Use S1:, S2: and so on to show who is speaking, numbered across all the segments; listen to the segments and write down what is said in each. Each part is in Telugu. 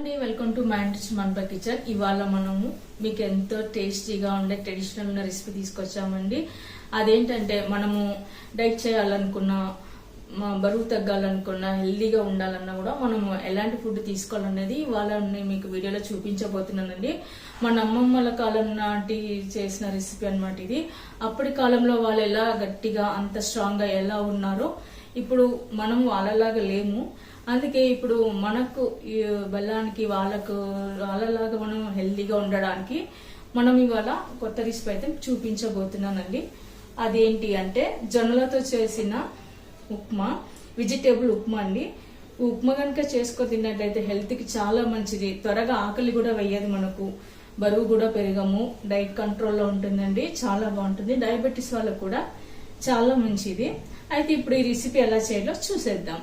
S1: అండి వెల్కమ్ టు మ్యాంటిచ్ మన్పా కిచెన్ ఇవాళ మనము మీకు ఎంతో టేస్టీగా ఉండే ట్రెడిషనల్ ఉన్న రెసిపీ తీసుకొచ్చామండి. అదేంటంటే మనము డైట్ చేయాలనుకున్న మా బరువు తగ్గాలనుకున్న హెల్దీగా ఉండాలన్నా కూడా మనము ఎలాంటి ఫుడ్ తీసుకోవాలనేది ఇవాళ నేను మీకు వీడియోలో చూపించబోతున్నానండి. మన అమ్మమ్మల కాలం నాటి చేసిన రెసిపీ అన్నమాట ఇది. అప్పటి కాలంలో వాళ్ళు ఎలా గట్టిగా అంత స్ట్రాంగ్గా ఎలా ఉన్నారో ఇప్పుడు మనం వాళ్ళలాగా లేము. అందుకే ఇప్పుడు మనకు బెల్లానికి వాళ్ళకు వాళ్ళలాగా మనం హెల్దీగా ఉండడానికి మనం ఇవాళ కొత్త రెసిపీ అయితే చూపించబోతున్నానండి. అదేంటి అంటే జొన్నలతో చేసిన ఉప్మా వెజిటేబుల్ ఉప్మా అండి. ఉప్మా కనుక చేసుకో తిన్నట్లయితే హెల్త్కి చాలా మంచిది. త్వరగా ఆకలి కూడా వెయ్యదు మనకు. బరువు కూడా పెరగము. డైట్ కంట్రోల్లో ఉంటుందండి. చాలా బాగుంటుంది. డయాబెటీస్ వాళ్ళకు కూడా చాలా మంచిది. అయితే ఇప్పుడు ఈ రెసిపీ ఎలా చేయాలో చూసేద్దాం.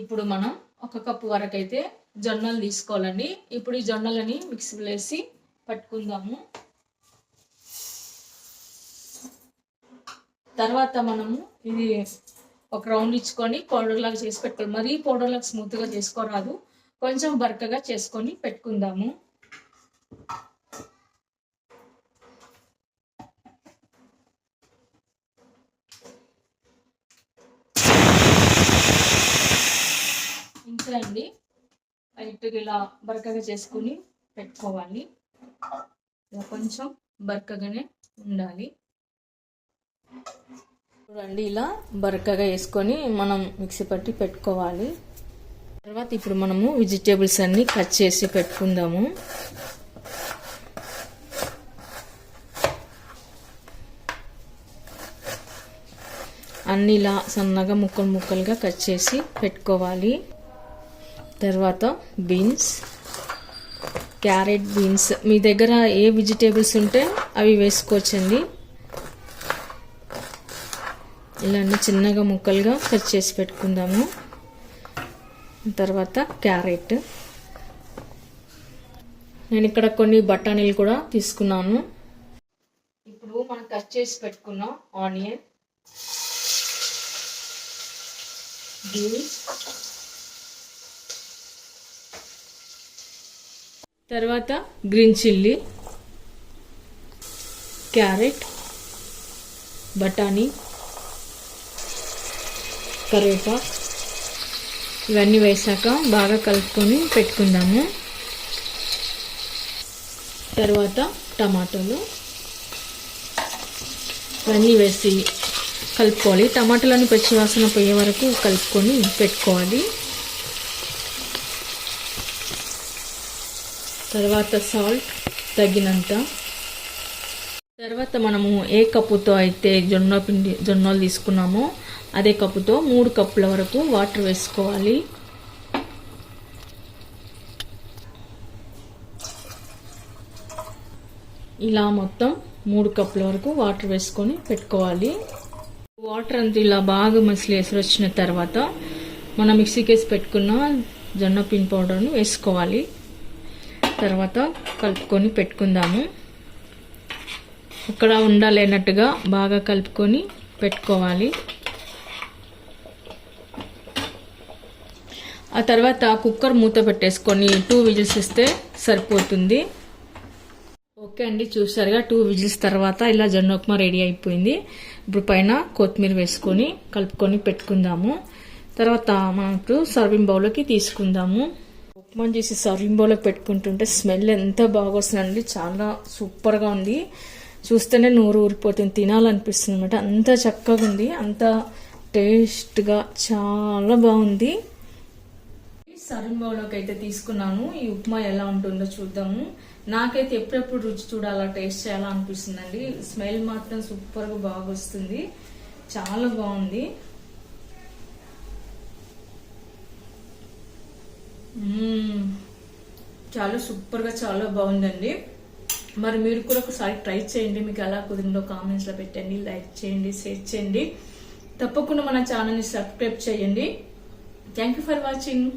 S1: ఇప్పుడు మనం ఒక కప్పు వరకు అయితే జొన్నలు తీసుకోవాలండి. ఇప్పుడు ఈ జొన్నలని మిక్సీలో వేసి పట్టుకుందాము. తర్వాత మనము ఇది ఒక రౌండ్ ఇచ్చుకొని పౌడర్ లాగా చేసి పెట్టుకోవాలి. మరీ పౌడర్ లాగా స్మూత్గా చేసుకోరాదు. కొంచెం బరకగా చేసుకొని పెట్టుకుందాము. అండి. లైట్గా ఇలా బరకగా చేసుకుని పెట్టుకోవాలి. ఇలా కొంచెం బరకగానే ఉండాలి. చూడండి ఇలా బరకగా వేసుకొని మనం మిక్సీ పట్టి పెట్టుకోవాలి. తర్వాత ఇప్పుడు మనము వెజిటేబుల్స్ అన్ని కట్ చేసి పెట్టుకుందాము. అన్ని ఇలా సన్నగా ముక్కలు ముక్కలుగా కట్ చేసి పెట్టుకోవాలి. తర్వాత బీన్స్ క్యారెట్ బీన్స్. మీ దగ్గర ఏ వెజిటేబుల్స్ ఉంటే అవి వేసుకోవచ్చండి. ఇలా అన్ని చిన్నగా ముక్కలుగా కట్ చేసి పెట్టుకుందాము. తర్వాత క్యారెట్. నేను ఇక్కడ కొన్ని బఠానీలు కూడా తీసుకున్నాను. ఇప్పుడు మనం కట్ చేసి పెట్టుకున్నాం ఆనియన్ బీన్స్ తర్వాత గ్రీన్ చిల్లీ క్యారెట్ బఠానీ కరివేపాకు. ఇవన్నీ వేసాక బాగా కలుపుకొని పెట్టుకుందాము. తర్వాత టమాటోలు. ఇవన్నీ వేసి కలుపుకోవాలి. టమాటాలను పచ్చివాసన పోయే వరకు కలుపుకొని పెట్టుకోవాలి. తర్వాత సాల్ట్ తగినంత. తర్వాత మనము ఏ కప్పుతో అయితే జొన్న పిండి జొన్నలు తీసుకున్నామో అదే కప్పుతో మూడు కప్పుల వరకు వాటర్ వేసుకోవాలి. ఇలా మొత్తం మూడు కప్పుల వరకు వాటర్ వేసుకొని పెట్టుకోవాలి. వాటర్ అంతా ఇలా బాగా మసిలి ఎసరు వచ్చిన తర్వాత మనం మిక్సీకి వేసి పెట్టుకున్న జొన్న పిండి పౌడర్ను వేసుకోవాలి. తర్వాత కలుపుకొని పెట్టుకుందాము. ఇక్కడ ఉండలేనట్టుగా బాగా కలుపుకొని పెట్టుకోవాలి. ఆ తర్వాత కుక్కర్ మూత పెట్టేసుకొని టూ విజిల్స్ ఇస్తే సరిపోతుంది. ఓకే అండి చూసారుగా? టూ విజిల్స్ తర్వాత ఇలా జొన్న ఉప్మా రెడీ అయిపోయింది. ఇప్పుడు పైన కొత్తిమీర వేసుకొని కలుపుకొని పెట్టుకుందాము. తర్వాత మనం ఇప్పుడు సర్వింగ్ బౌల్లోకి తీసుకుందాము. ఉప్మా చేసి సర్వింగ్ బౌల్లో పెట్టుకుంటుంటే స్మెల్ ఎంత బాగా వస్తుందండి చాలా సూపర్గా ఉంది. చూస్తేనే నోరు ఊరిపోతుంది. తినాలనిపిస్తుంది అనమాట అంత చక్కగా ఉంది. అంత టేస్ట్గా చాలా బాగుంది. సర్వింగ్ బౌల్లోకి అయితే తీసుకున్నాను. ఈ ఉప్మా ఎలా ఉంటుందో చూద్దాము. నాకైతే ఎప్పుడెప్పుడు రుచి చూడాలా టేస్ట్ చేయాలా అనిపిస్తుందండి. స్మెల్ మాత్రం సూపర్గా బాగా వస్తుంది చాలా బాగుంది. మ్మ్. చాలా సూపర్గా చాలా బాగుందండి. మరి మీరు కూడా ఒకసారి ట్రై చేయండి. మీకు ఎలా కుదిరిందో కామెంట్స్లో పెట్టండి. లైక్ చేయండి షేర్ చేయండి. తప్పకుండా మన ఛానల్ని సబ్స్క్రైబ్ చేయండి. Thank you for watching.